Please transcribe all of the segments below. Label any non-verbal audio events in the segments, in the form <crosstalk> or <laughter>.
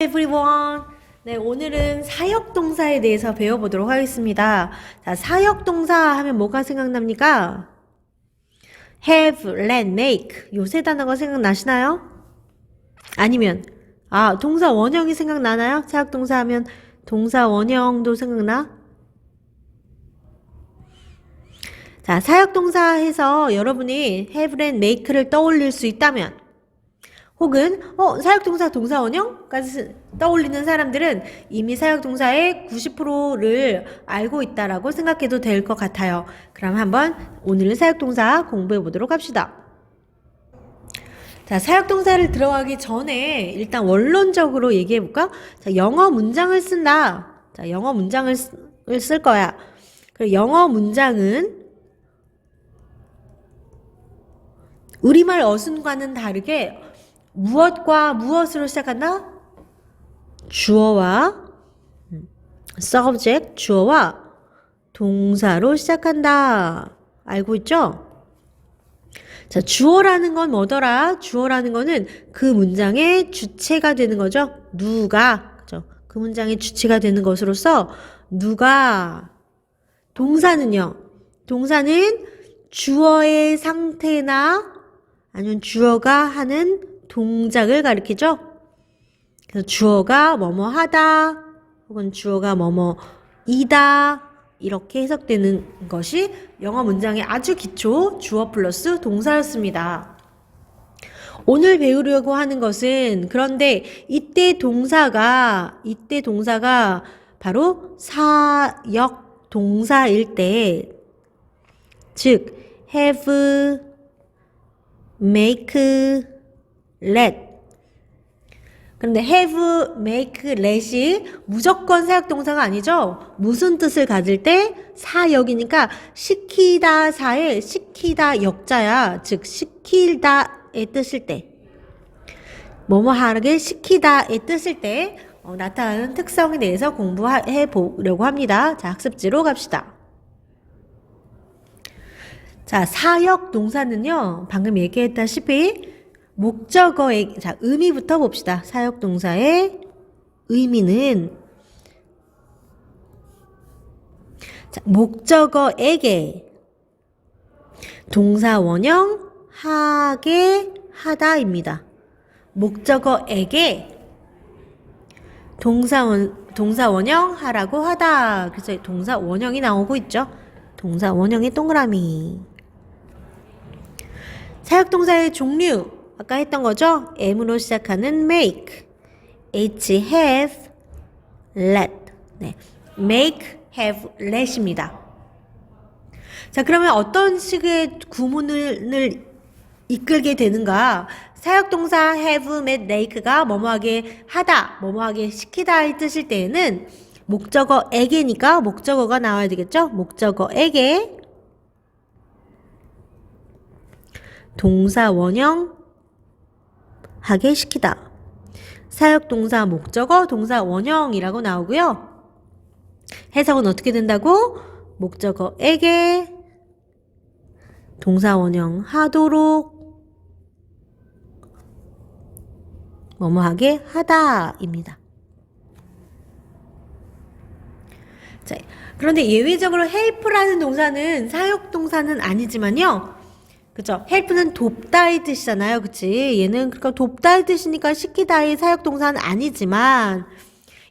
everyone. 네, 오늘은 사역 동사에 대해서 배워보도록 하겠습니다. 자, 사역 동사 하면 뭐가 생각납니까? have, let, make. 요새 단어가 생각나시나요? 아니면, 아, 동사 원형이 생각나나요? 사역 동사 하면 동사 원형도 생각나? 자, 사역 동사 해서 여러분이 have, let, make를 떠올릴 수 있다면, 혹은 어 사역동사 동사원형까지 떠올리는 사람들은 이미 사역동사의 90%를 알고 있다라고 생각해도 될 것 같아요. 그럼 한번 오늘 사역동사 공부해 보도록 합시다. 자, 사역동사를 들어가기 전에 일단 원론적으로 얘기해 볼까? 자, 영어 문장을 쓴다. 자, 영어 문장을 쓰- 쓸 거야. 그리고 영어 문장은 우리말 어순과는 다르게 무엇과 무엇으로 시작한다? 주어와 음, subject 주어와 동사로 시작한다. 알고 있죠? 자, 주어라는 건 뭐더라? 주어라는 거는 그 문장의 주체가 되는 거죠. 누가 그죠? 그 문장의 주체가 되는 것으로서 누가 동사는요. 동사는 주어의 상태나 아니면 주어가 하는 동작을 가리키죠. 그래서 주어가 뭐뭐 하다 혹은 주어가 뭐뭐 이다 이렇게 해석되는 것이 영어 문장의 아주 기초 주어 플러스 동사였습니다. 오늘 배우려고 하는 것은 그런데 이때 동사가 이때 동사가 바로 사역 동사일 때 즉 have make let 그런데 have, make, let이 무조건 사역동사가 아니죠. 무슨 뜻을 가질 때 사역이니까 시키다 사에 시키다 역자야. 즉 시키다의 뜻일 때 뭐뭐 하게 시키다의 뜻일 때 어, 나타나는 특성에 대해서 공부해 보려고 합니다. 자, 학습지로 갑시다. 자, 사역 동사는요, 방금 얘기했다시피, 목적어의, 자, 의미부터 봅시다. 사역 동사의 의미는, 자, 목적어에게 동사 원형 하게 하다입니다. 목적어에게 동사 원, 동사 원형 하라고 하다. 그래서 동사 원형이 나오고 있죠. 동사 원형의 동그라미. 사역동사의 종류 아까 했던 거죠? M으로 시작하는 make, H, have, let. 네, make, have, let입니다. 자, 그러면 어떤 식의 구문을 이끌게 되는가? 사역동사 have, met, make가 뭐뭐하게 하다, 뭐뭐하게 시키다의 뜻일 때에는 목적어에게니까 목적어가 나와야 되겠죠? 목적어에게 동사 원형 하게 시키다. 사역 동사 목적어 동사 원형이라고 나오고요. 해석은 어떻게 된다고? 목적어에게 동사 원형 하도록 뭐뭐하게 하다입니다. 자, 그런데 예외적으로 help라는 동사는 사역 동사는 아니지만요. 그죠? help는 돕다의 뜻이잖아요. 그치? 얘는 그러니까 돕다의 뜻이니까 시키다의 사역동사는 아니지만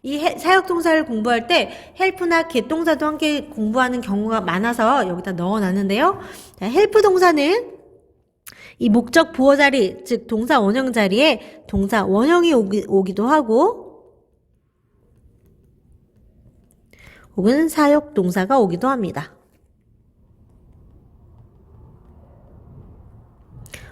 이 해- 사역동사를 공부할 때 help나 get 동사도 함께 공부하는 경우가 많아서 여기다 넣어놨는데요. 자, help 동사는 이 목적 부호 자리, 즉 동사 원형 자리에 동사 원형이 오기, 오기도 하고 혹은 사역 동사가 오기도 합니다.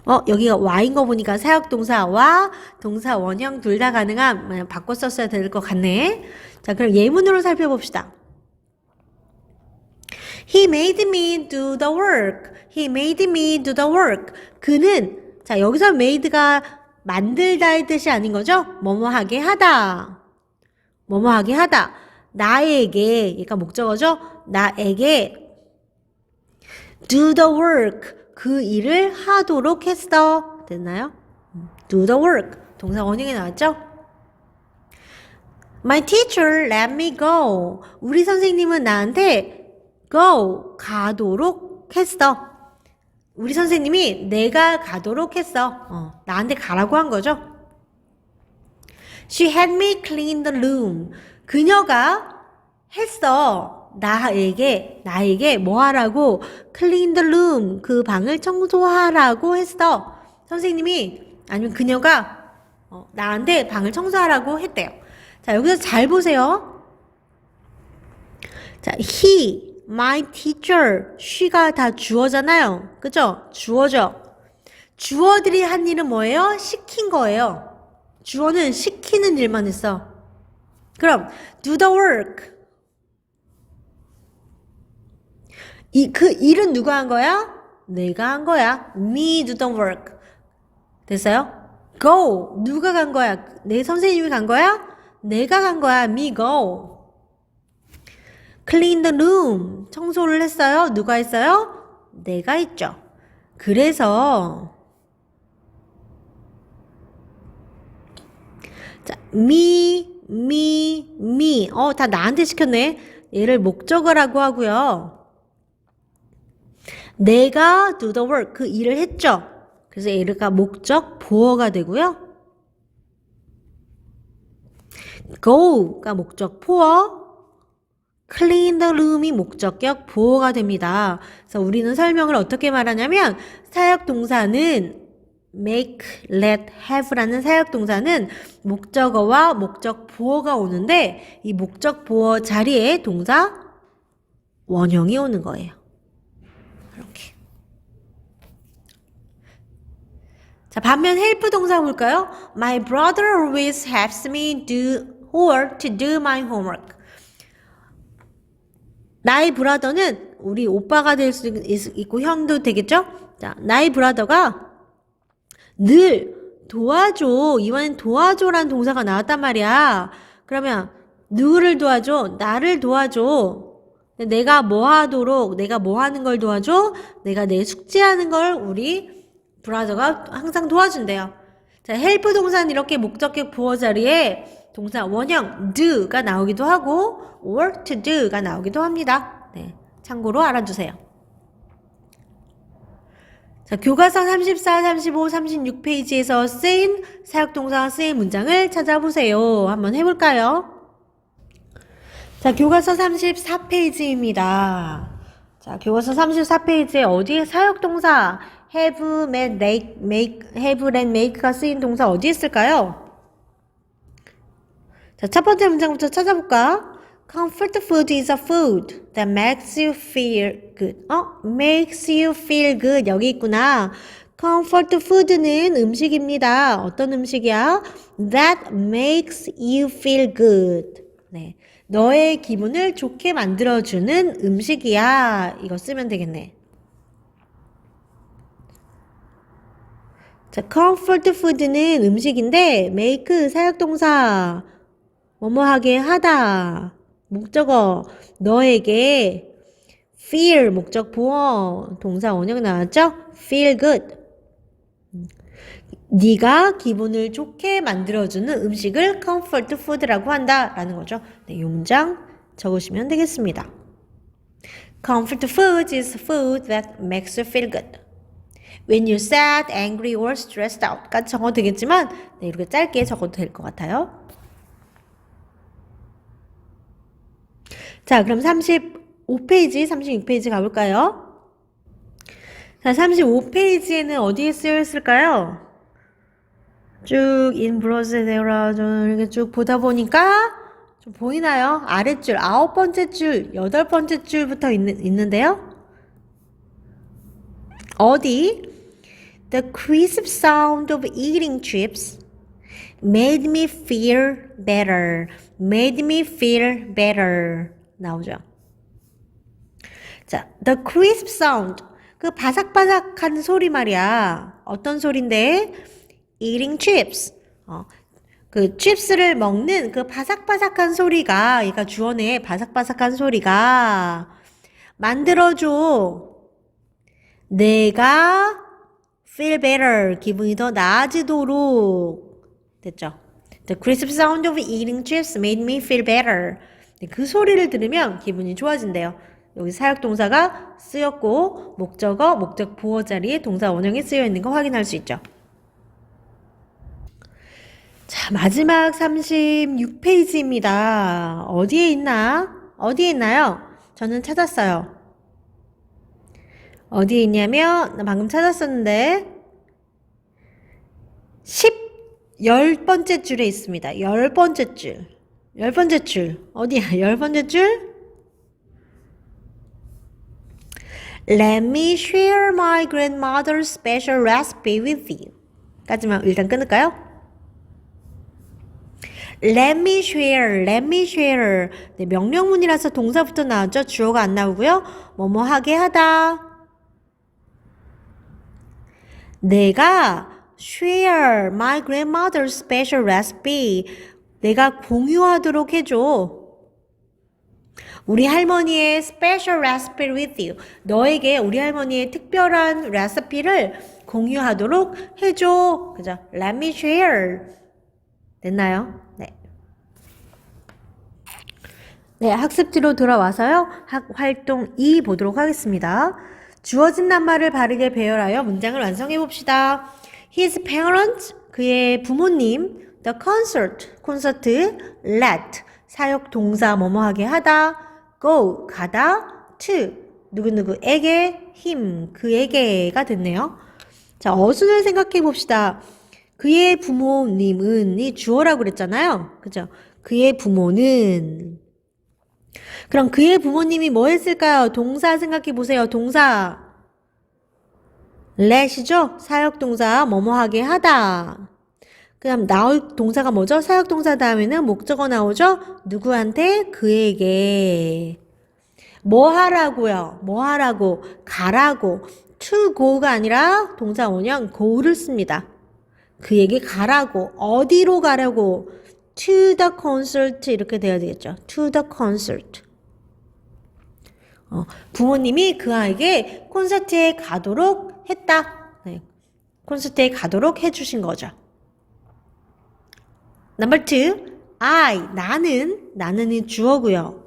어, 여기가 Y인 거 보니까 사역동사와 동사 원형 둘 다 가능한, 뭐, 바꿔 썼어야 될 것 같네. 자, 그럼 예문으로 살펴봅시다. He made me do the work. He made me do the work. 그는, 자, 여기서 made가 만들다의 뜻이 아닌 거죠? 뭐뭐 하게 하다. 뭐뭐 하게 하다. 나에게, 얘가 목적어죠? 나에게 do the work. 그 일을 하도록 했어. 됐나요? 음, do the work. 동사 원형이 나왔죠? My teacher let me go. 우리 선생님은 나한테 go 가도록 했어. 우리 선생님이 내가 가도록 했어. 어, 나한테 가라고 한 거죠. She had me clean the room. 그녀가 했어. 나에게, 나에게 뭐 하라고? clean the room. 그 방을 청소하라고 했어. 선생님이, 아니면 그녀가, 어, 나한테 방을 청소하라고 했대요. 자, 여기서 잘 보세요. 자, he, my teacher, she가 다 주어잖아요. 그죠? 주어죠? 주어들이 한 일은 뭐예요? 시킨 거예요. 주어는 시키는 일만 했어. 그럼 do the work. 이 그 일은 누가 한 거야? 내가 한 거야. Me do the work. 됐어요? Go. 누가 간 거야? 내 선생님이 간 거야? 내가 간 거야. Me go. Clean the room. 청소를 했어요. 누가 했어요? 내가 했죠. 그래서 자, me, me, me. 어, 다 나한테 시켰네. 얘를 목적어라고 하고요. 내가 do the work, 그 일을 했죠. 그래서 얘가 목적 보어가 되고요. go가 목적 보어, clean the room이 목적격 보어가 됩니다. 그래서 우리는 설명을 어떻게 말하냐면 사역 동사는 make, let, have라는 사역 동사는 목적어와 목적 보어가 오는데 이 목적 보어 자리에 동사 원형이 오는 거예요. 이렇게. 자, 반면 help 동사 볼까요? My brother always helps me do or to do my homework. 나의 브라더는 우리 오빠가 될 수 있고 형도 되겠죠? 자, 나의 브라더가 늘 도와줘. 이번엔 도와줘란 동사가 나왔단 말이야. 그러면 누구를 도와줘? 나를 도와줘. 내가 뭐 하도록, 내가 뭐 하는 걸 도와줘? 내가 내 숙제하는 걸 우리 브라더가 항상 도와준대요. 자, 헬프 동사는 이렇게 목적격 부어 자리에 동사 원형 do가 나오기도 하고 or to do가 나오기도 합니다. 네, 참고로 알아두세요. 자, 교과서 34, 35, 36페이지에서 쓰인 사역동사가 쓰인 문장을 찾아보세요. 한번 해볼까요? 자, 교과서 34페이지입니다. 자, 교과서 34페이지에 어디에 사역동사 have, made, make, make, have, and make가 쓰인 동사 어디에 쓸까요? 자, 첫 번째 문장부터 찾아볼까? Comfort food is a food that makes you feel good. 어? makes you feel good. 여기 있구나. Comfort food는 음식입니다. 어떤 음식이야? That makes you feel good. 네. 너의 기분을 좋게 만들어주는 음식이야. 이거 쓰면 되겠네. 자, comfort food는 음식인데, make 사역동사. 뭐뭐하게 하다. 목적어 너에게 feel 목적 보어 동사 원형 나왔죠? feel good. 네가 기분을 좋게 만들어주는 음식을 comfort food라고 한다라는 거죠. 네, 이 문장 적으시면 되겠습니다. Comfort food is food that makes you feel good. When you're sad, angry, or stressed out까지 적어도 되겠지만 네, 이렇게 짧게 적어도 될 것 같아요. 자, 그럼 35페이지, 36페이지 가볼까요? 자, 35페이지에는 어디에 쓰여 있을까요? 쭉 인 브로스 데라 좀 이렇게 쭉 보다 보니까 좀 보이나요? 아랫줄 아홉 번째 줄, 여덟 번째 줄부터 있는, 있는데요. 어디? The crisp sound of eating chips made me feel better. made me feel better. 나오죠. 자, the crisp sound. 그 바삭바삭한 소리 말이야. 어떤 소린데? Eating chips. 어, 그 칩스를 먹는 그 바삭바삭한 소리가, 얘가 주어네, 바삭바삭한 소리가 만들어줘. 내가 feel better. 기분이 더 나아지도록. 됐죠? The crisp sound of eating chips made me feel better. 네, 그 소리를 들으면 기분이 좋아진대요. 여기 사역동사가 쓰였고 목적어, 목적 보어 자리에 동사 원형이 쓰여 있는 거 확인할 수 있죠. 자, 마지막 36페이지입니다. 어디에 있나? 어디에 있나요? 저는 찾았어요. 어디에 있냐면, 나 방금 찾았었는데, 10, 열 번째 줄에 있습니다. 열 번째 줄. 열 번째 줄. 어디야? <laughs> 열 번째 줄? Let me share my grandmother's special recipe with you. 까지만 일단 끊을까요? Let me share, let me share. 네, 명령문이라서 동사부터 나왔죠? 주어가 안 나오고요. 뭐뭐 하게 하다. 내가 share my grandmother's special recipe. 내가 공유하도록 해줘. 우리 할머니의 special recipe with you. 너에게 우리 할머니의 특별한 레시피를 공유하도록 해줘. 그죠? Let me share. 됐나요? 네. 네, 학습지로 돌아와서요. 학 활동 2 보도록 하겠습니다. 주어진 낱말을 바르게 배열하여 문장을 완성해 봅시다. His parents, 그의 부모님, the concert, 콘서트, let, 사역 동사 뭐뭐하게 하다, go, 가다, to, 누구누구에게, him, 그에게가 됐네요. 자, 어순을 생각해 봅시다. 그의 부모님은 이 주어라고 그랬잖아요. 그죠? 그의 부모는 그럼 그의 부모님이 뭐 했을까요? 동사 생각해 보세요. 동사. let이죠? 사역동사 뭐뭐 하게 하다. 그 다음 나올 동사가 뭐죠? 사역동사 다음에는 목적어 나오죠? 누구한테? 그에게. 뭐 하라고요? 뭐 하라고? 가라고. to go가 아니라 동사 원형 go를 씁니다. 그에게 가라고. 어디로 가라고? to the concert 이렇게 돼야 되겠죠. to the concert. 어, 부모님이 그 아이에게 콘서트에 가도록 했다. 네. 콘서트에 가도록 해주신 거죠. Number two, I, 나는, 나는이 주어고요.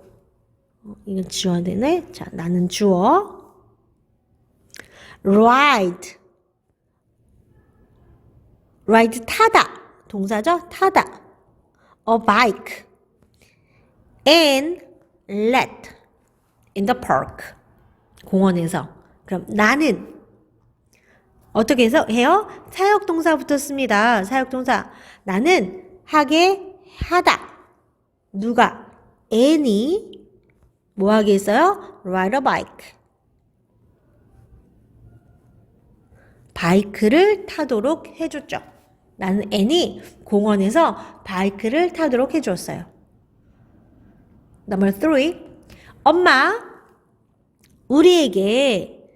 어, 이건 주어야 되네. 자, 나는 주어. ride, ride 타다, 동사죠? 타다. a bike, and let, in the park. 공원에서. 그럼 나는 어떻게 해서 해요? 사역 동사부터 씁니다. 사역 동사. 나는 하게 하다. 누가? 애니 뭐 하게 했어요? ride a bike. 바이크를 타도록 해줬죠. 나는 애니 공원에서 바이크를 타도록 해줬어요. Number three. 엄마, 우리에게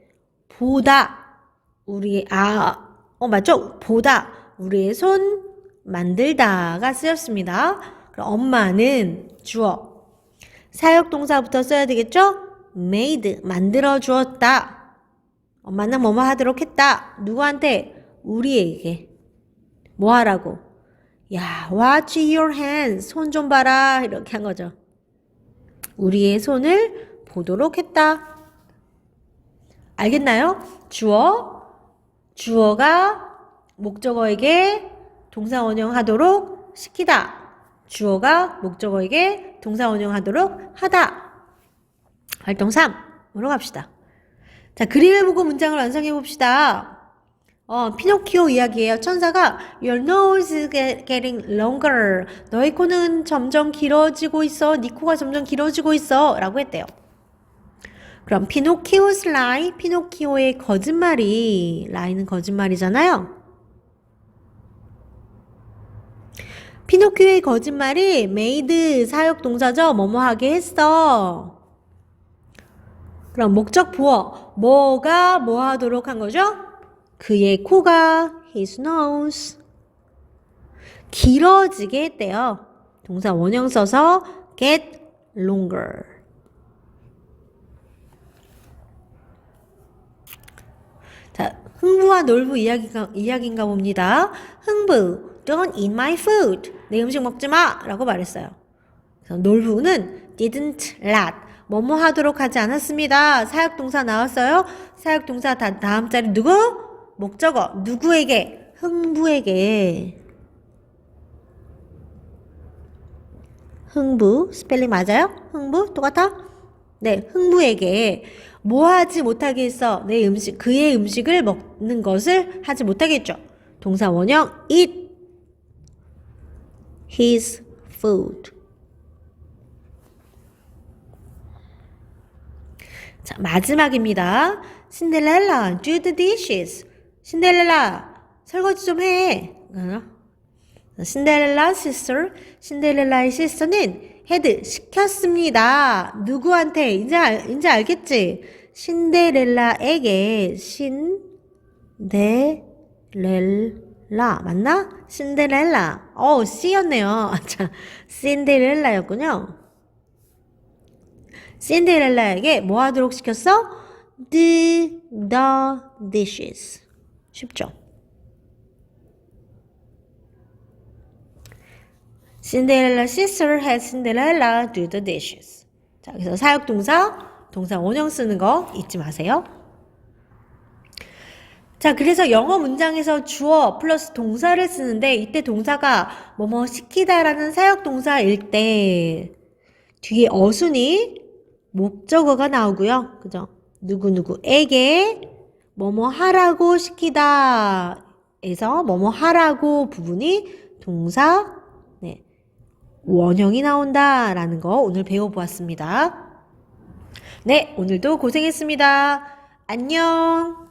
보다, 우리, 아, 어, 맞죠? 보다, 우리의 손 만들다가 쓰였습니다. 그럼 엄마는 주어. 사역동사부터 써야 되겠죠? made, 만들어 주었다. 엄마는 뭐뭐 하도록 했다. 누구한테? 우리에게. 뭐 하라고? 야, watch your hands. 손 좀 봐라. 이렇게 한 거죠. 우리의 손을 보도록 했다. 알겠나요? 주어, 주어가 목적어에게 동사 원형하도록 시키다. 주어가 목적어에게 동사 원형하도록 하다. 활동 3으로 갑시다. 자, 그림을 보고 문장을 완성해 봅시다. 어, 피노키오 이야기예요. 천사가 Your nose is getting longer. 너의 코는 점점 길어지고 있어. 네 코가 점점 길어지고 있어. 라고 했대요. 그럼 피노키오's lie, 피노키오의 거짓말이, 라이는 거짓말이잖아요. 피노키오의 거짓말이 made 사역 동사죠. 뭐뭐 하게 했어. 그럼 목적 부어 뭐가 뭐 하도록 한 거죠? 그의 코가 his nose 길어지게 했대요. 동사 원형 써서 get longer. 자, 흥부와 놀부 이야기가, 이야기인가 봅니다. 흥부, don't eat my food. 내 음식 먹지 마! 라고 말했어요. 그래서 놀부는 didn't let 뭐뭐 하도록 하지 않았습니다. 사역동사 나왔어요. 사역동사 다, 다음 자리 누구? 목적어 누구에게? 흥부에게. 흥부 스펠링 맞아요? 흥부 똑같아? 네, 흥부에게 뭐 하지 못하게 했어? 내 음식 그의 음식을 먹는 것을 하지 못하게 했죠. 동사 원형 eat his food. 자, 마지막입니다. 신데렐라, do the dishes. 신데렐라, 설거지 좀 해. 어? 신데렐라 sister, 신데렐라의 시스터는 헤드 시켰습니다. 누구한테? 이제 알, 이제 알겠지? 신데렐라에게 신데렐라 맞나? 신데렐라. 어, C였네요. <laughs> 자, 신데렐라였군요. 신데렐라에게 뭐 하도록 시켰어? Do the dishes. 쉽죠? Cinderella sister had Cinderella do the dishes. 자, 그래서 사역동사, 동사 원형 쓰는 거 잊지 마세요. 자, 그래서 영어 문장에서 주어 플러스 동사를 쓰는데 이때 동사가 뭐뭐 시키다라는 사역 동사일 때 뒤에 어순이 목적어가 나오고요. 그죠? 누구누구에게 뭐뭐 하라고 시키다 에서 뭐뭐 하라고 부분이 동사 네, 원형이 나온다라는 거 오늘 배워보았습니다. 네, 오늘도 고생했습니다. 안녕!